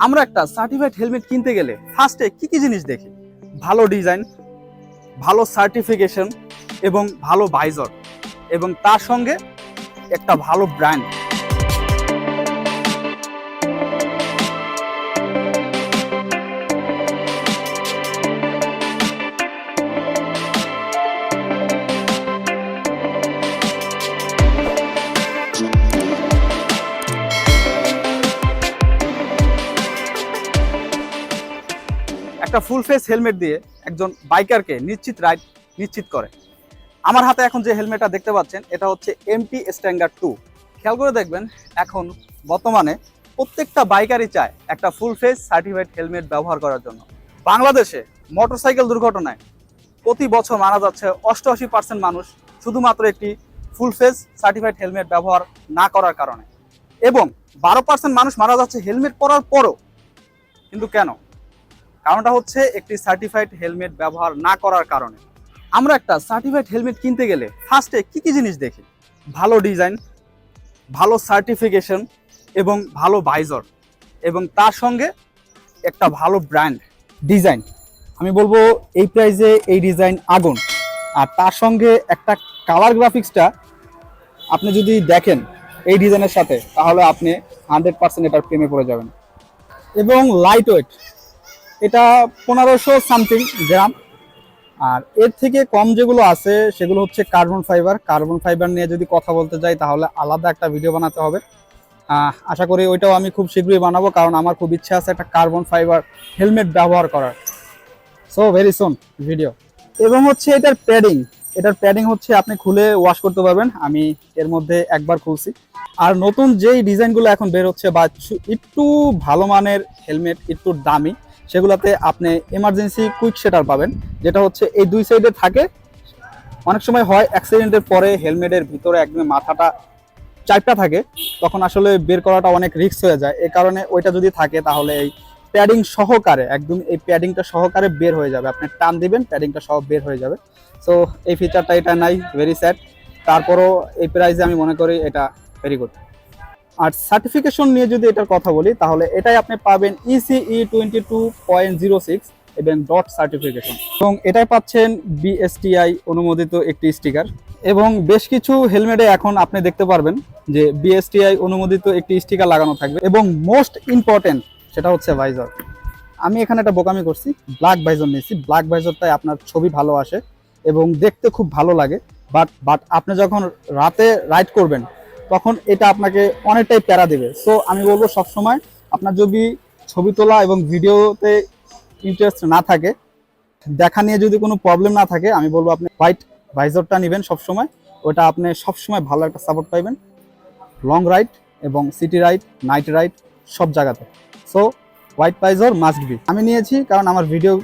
আমরা একটা certified helmet কিনতে গেলে ফার্স্টে কি কি জিনিস দেখি? ভালো ডিজাইন ভালো সার্টিফিকেশন এবং ভালো বাইজর এবং তার সঙ্গে একটা ভালো ব্র্যান্ড একটা ফুল ফেস হেলমেট দিয়ে একজন বাইকারকে নিশ্চিত রাইড নিশ্চিত করে। আমার হাতে এখন যে হেলমেটটা দেখতে পাচ্ছেন, এটা হচ্ছে এমপি স্ট্যান্ডার্ড টু খেয়াল করে দেখবেন, এখন বর্তমানে প্রত্যেকটা বাইকারই চায় একটা ফুল ফেস সার্টিফাইড হেলমেট ব্যবহার করার জন্য। বাংলাদেশে মোটরসাইকেল দুর্ঘটনায় প্রতি বছর মারা যাচ্ছে অষ্টআশি পার্সেন্ট মানুষ শুধুমাত্র একটি ফুল ফেস সার্টিফাইড হেলমেট ব্যবহার না করার কারণে। এবং বারো পার্সেন্ট মানুষ মারা যাচ্ছে হেলমেট পরার পরও। কিন্তু কেন? কারণটা হচ্ছে একটি সার্টিফাইড হেলমেট ব্যবহার না করার কারণে। আমরা একটা সার্টিফাইড হেলমেট কিনতে গেলে ফার্স্টে কি কি জিনিস দেখি? ভালো ডিজাইন ভালো সার্টিফিকেশন এবং ভালো ভাইজর এবং তার সঙ্গে একটা ভালো ব্র্যান্ড ডিজাইন আমি বলব এই প্রাইজে এই ডিজাইন আগুন। আর তার সঙ্গে একটা কালার গ্রাফিক্সটা আপনি যদি দেখেন এই ডিজাইনের সাথে, তাহলে আপনি হান্ড্রেড পার্সেন্ট এটার প্রেমে পড়ে যাবেন। এবং লাইট ওয়েট এটা পনেরোশো সামথিং গ্রাম। আর এর থেকে কম যেগুলো আছে, সেগুলো হচ্ছে কার্বন ফাইবার। কার্বন ফাইবার নিয়ে যদি কথা বলতে যাই, তাহলে আলাদা একটা ভিডিও বানাতে হবে। আশা করি ওইটাও আমি খুব শীঘ্রই বানাবো, কারণ আমার খুব ইচ্ছা আছে একটা কার্বন ফাইবার হেলমেট ব্যবহার করার। সো ভেরি সুন ভিডিও এবং হচ্ছে এটার প্যাডিং এটার প্যাডিং হচ্ছে আপনি খুলে ওয়াশ করতে পারবেন। আমি এর মধ্যে একবার খুলছি। আর নতুন যেই ডিজাইনগুলো এখন বের হচ্ছে, বা একটু ভালো মানের হেলমেট, একটু দামি সেগুলোতে আপনি এমার্জেন্সি কুইক সেটার পাবেন, যেটা হচ্ছে এই দুই সাইডে থাকে। অনেক সময় হয় অ্যাক্সিডেন্টের পরে হেলমেটের ভিতরে একদম মাথাটা চাপটা থাকে, তখন আসলে বের করাটা অনেক রিস্ক হয়ে যায়। এই কারণে ওইটা যদি থাকে তাহলে এই প্যাডিং সহকারে, একদম এই প্যাডিংটা সহকারে বের হয়ে যাবে। আপনি টান দিবেন প্যাডিংটা সহ বের হয়ে যাবে। সো এই ফিচারটা এটা নাই ভেরি স্যাড তারপরও এই প্রাইসে আমি মনে করি এটা ভেরি গুড আর সার্টিফিকেশন নিয়ে যদি এটার কথা বলি, তাহলে এটাই আপনি পাবেন ECE twenty two point zero six এবং ডট সার্টিফিকেশন এবং এটাই পাচ্ছেন বিএসটিআই অনুমোদিত একটি স্টিকার এবং বেশ কিছু হেলমেটে এখন আপনি দেখতে পারবেন যে বিএসটিআই অনুমোদিত একটি স্টিকার লাগানো থাকবে। এবং মোস্ট ইম্পর্টেন্ট সেটা হচ্ছে ভাইজার আমি এখানে একটা বোকামি করছি ব্ল্যাক ভাইজার নিয়েছি। ব্ল্যাক ভাইজারটাই আপনার ছবি ভালো আসে এবং দেখতে খুব ভালো লাগে। বাট বাট আপনি যখন রাতে রাইড করবেন তখন এটা আপনাকে অনেকটাই প্যারা দেবে। সো আমি বলব সবসময় আপনার যদি ছবি তোলা এবং ভিডিওতে ইন্টারেস্ট না থাকে, দেখা নিয়ে যদি কোনো প্রবলেম না থাকে, আমি বলব আপনি হোয়াইট ভাইজরটা নেবেন সবসময়। ওটা আপনি সবসময় ভালো একটা সাপোর্ট পাইবেন। লং রাইড এবং সিটি রাইড নাইট রাইড সব জায়গাতে। So white visor must be আমি নিয়েছি কারণ আমার ভিডিও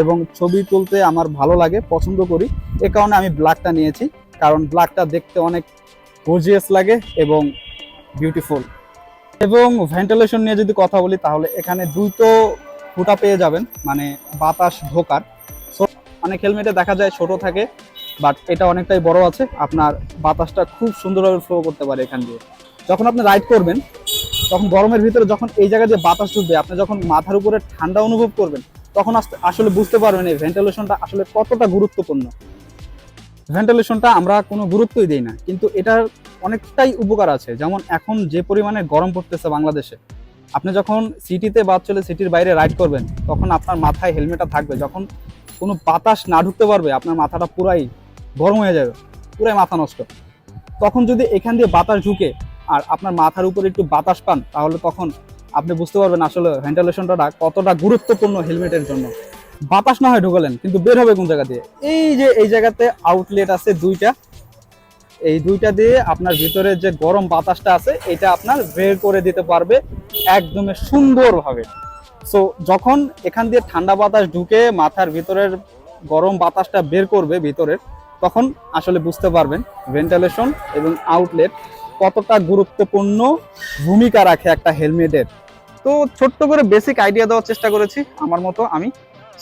এবং ছবি তুলতে আমার ভালো লাগে, পছন্দ করি। এ কারণে আমি ব্ল্যাকটা নিয়েছি। কারণ ব্ল্যাকটা দেখতে অনেক গর্জিয়াস লাগে এবং বিউটিফুল এবং ভেন্টিলেশন নিয়ে যদি কথা বলি, তাহলে এখানে দুটো ফুটা পেয়ে যাবেন মানে বাতাস ঢোকার। অনেক হেলমেটে দেখা যায় ছোট থাকে বাট এটা অনেকটাই বড় আছে। আপনার বাতাসটা খুব সুন্দরভাবে ফ্লো করতে পারে এখান দিয়ে। যখন আপনি রাইড করবেন, তখন গরমের ভিতরে যখন এই জায়গায় যে বাতাস ঢুকবে, আপনি যখন মাথার উপরে ঠান্ডা অনুভব করবেন, তখন আসলে বুঝতে পারবেন এই ভেন্টিলেশনটা আসলে কতটা গুরুত্বপূর্ণ। ভেন্টিলেশনটা আমরা কোনো গুরুত্বই দিই না, কিন্তু এটার অনেকটাই উপকার আছে। যেমন এখন যে পরিমাণে গরম পড়তেছে বাংলাদেশে, আপনি যখন সিটিতে বাদ চলে সিটির বাইরে রাইড করবেন, তখন আপনার মাথায় হেলমেটটা থাকবে। যখন কোনো বাতাস না ঢুকতে পারবে, আপনার মাথাটা পুরাই গরম হয়ে যাবে, পুরাই মাথা নষ্ট। তখন যদি এখান দিয়ে বাতাস ঢুকে আর আপনার মাথার উপরে একটু বাতাস পান, তাহলে তখন আপনি বুঝতে পারবেন আসলে ভেন্টিলেশনটা কতটা গুরুত্বপূর্ণ হেলমেটের জন্য। বাতাস না হয় ঢুকালেন, কিন্তু বের হবে কোন জায়গা দিয়ে? এই যে, এই জায়গাতে আউটলেট আছে দুইটা। এই দুইটা দিয়ে আপনার ভিতরে যে গরম বাতাসটা আছে, এটা আপনার বের করে দিতে পারবে একদমই সুন্দরভাবে। সো যখন এখান দিয়ে ঠান্ডা বাতাস ঢুকে মাথার ভিতরের গরম বাতাসটা বের করবে ভিতরের, তখন আসলে বুঝতে পারবেন ভেন্টিলেশন এবং আউটলেট কতটা গুরুত্বপূর্ণ ভূমিকা রাখে একটা হেলমেটের তো ছোট্ট করে বেসিক আইডিয়া দেওয়ার চেষ্টা করেছি, আমার মতো আমি।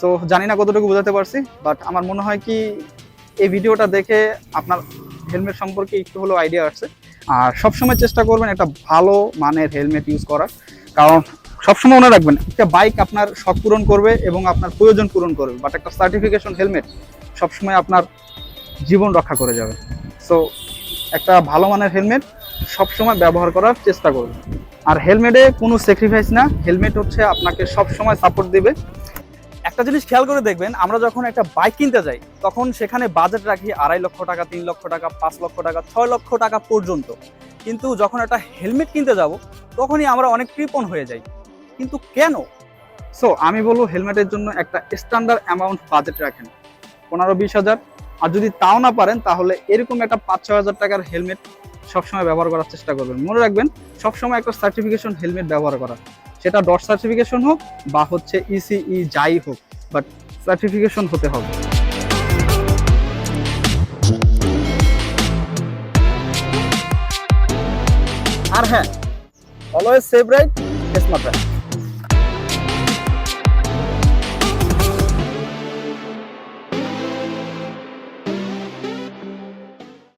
সো জানি না কতটুকু বোঝাতে পারছি বাট আমার মনে হয় কি এই ভিডিওটা দেখে আপনার হেলমেট সম্পর্কে একটু হলেও আইডিয়া আসছে আর সবসময় চেষ্টা করবেন একটা ভালো মানের হেলমেট ইউজ করার। কারণ সবসময় মনে রাখবেন, একটা বাইক আপনার শখ পূরণ করবে এবং আপনার প্রয়োজন পূরণ করবে বাট একটা সার্টিফিকেশন হেলমেট সবসময় আপনার জীবন রক্ষা করে যাবে। সো একটা ভালো মানের হেলমেট সবসময় ব্যবহার করার চেষ্টা করবেন। আর হেলমেটে কোনো স্যাক্রিফাইস না হেলমেট হচ্ছে আপনাকে সবসময় সাপোর্ট দেবে। একটা জিনিস খেয়াল করে দেখবেন, আমরা যখন একটা বাইক কিনতে যাই, তখন সেখানে বাজেট রাখি আড়াই লক্ষ টাকা, তিন লক্ষ টাকা, পাঁচ লক্ষ টাকা, ছয় লক্ষ টাকা পর্যন্ত। কিন্তু যখন একটা হেলমেট কিনতে যাব, তখনই আমরা অনেক কৃপণ হয়ে যাই। কিন্তু কেন? সো আমি বলব হেলমেটের জন্য একটা স্ট্যান্ডার্ড অ্যামাউন্ট বাজেট রাখেন। পনেরো বিশ হাজার। আর যদি তাও না পারেন, তাহলে এরকম একটা পাঁচ ছয় হাজার টাকার হেলমেট সবসময় ব্যবহার করার চেষ্টা করবেন। মনে রাখবেন, সবসময় একটা সার্টিফিকেশন হেলমেট ব্যবহার করা। সেটা ডট সার্টিফিকেশন হোক বা হচ্ছে ইসিই যাই হোক বাট সার্টিফিকেশন হতে হবে। আর হ্যাঁ always safe ride smart ride